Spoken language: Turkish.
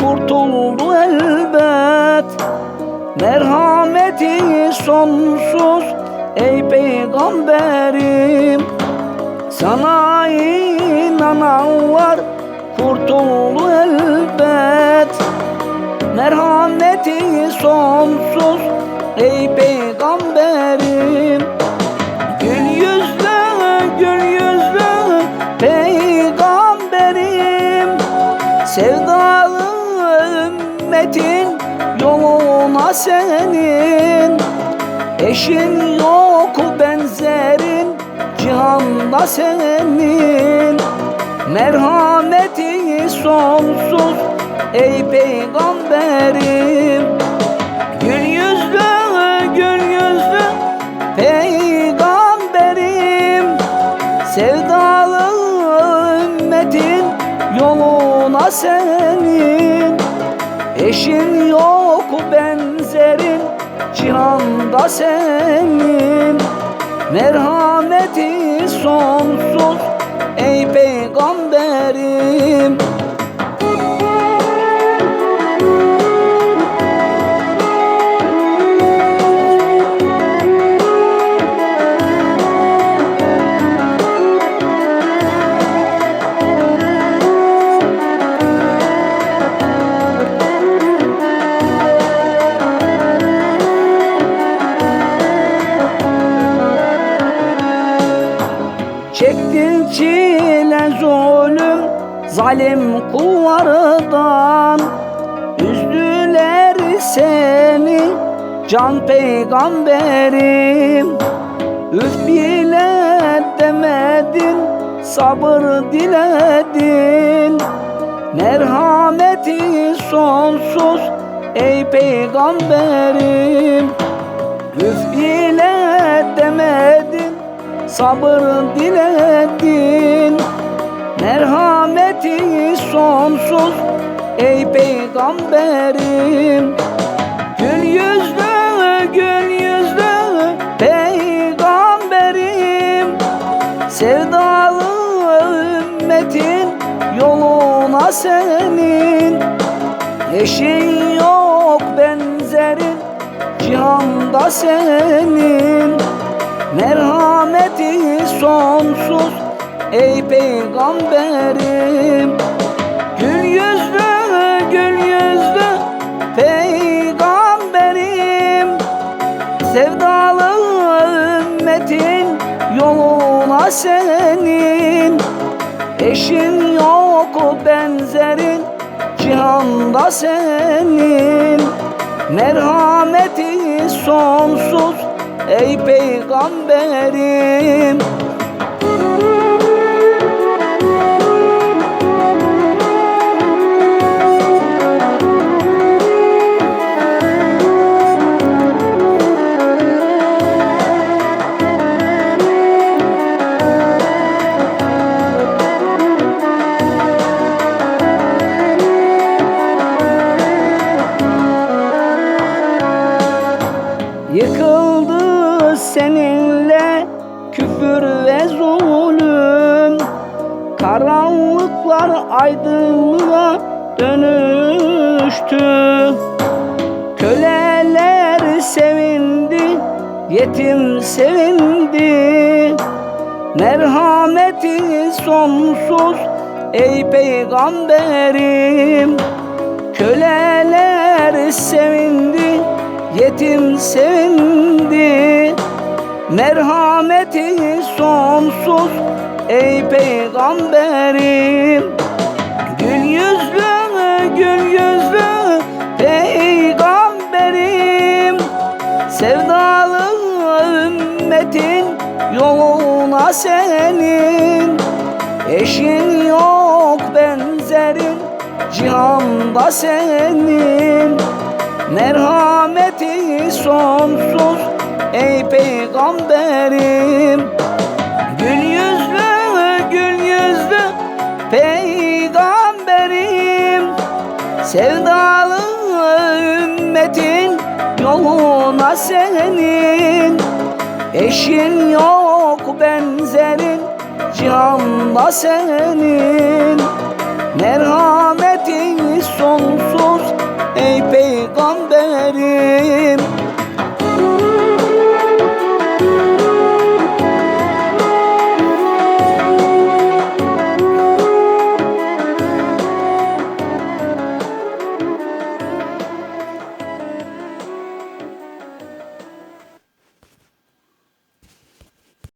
kurtuldu elbet. Merhameti sonsuz ey peygamberim. Sana inananlar kurtuldu elbet. Merhameti sonsuz ey peygamberim. Senin. Eşin yok benzerin cihanda senin. Merhameti sonsuz ey peygamberim. Gül yüzlü gül yüzlü peygamberim. Sevdalı ümmetin yoluna senin Eşin yok benzerin cihanda senin. Merhameti sonsuz zalim kullardan Üzdüler seni can peygamberim. Üf bile demedin sabır diledin. Merhameti sonsuz ey peygamberim. Üf bile demedin sabır diledin Merhameti sonsuz ey peygamberim. Gül yüzlü gül yüzlü peygamberim. Sevdalı ümmetin yoluna senin. Eşin yok benzerin cihanda senin. Merhameti sonsuz ey peygamberim Gül yüzlü gül yüzlü peygamberim. Sevdalı ümmetin yoluna senin. Eşin yok benzerin cihanda senin. Merhameti sonsuz ey peygamberim Karanlıklar aydınlığa dönüştü. Köleler sevindi, yetim sevindi. Merhameti sonsuz ey peygamberim. Köleler sevindi, yetim sevindi. Merhameti sonsuz ey peygamberim Gül yüzlü gül yüzlü peygamberim. Sevdalı ümmetin yoluna senin. Eşin yok benzerin cihanda senin. Merhameti sonsuz ey peygamberim. Gül Sevdalı ümmetin yoluna senin. Eşin yok benzerin cihanda senin. Merhametin sonsuz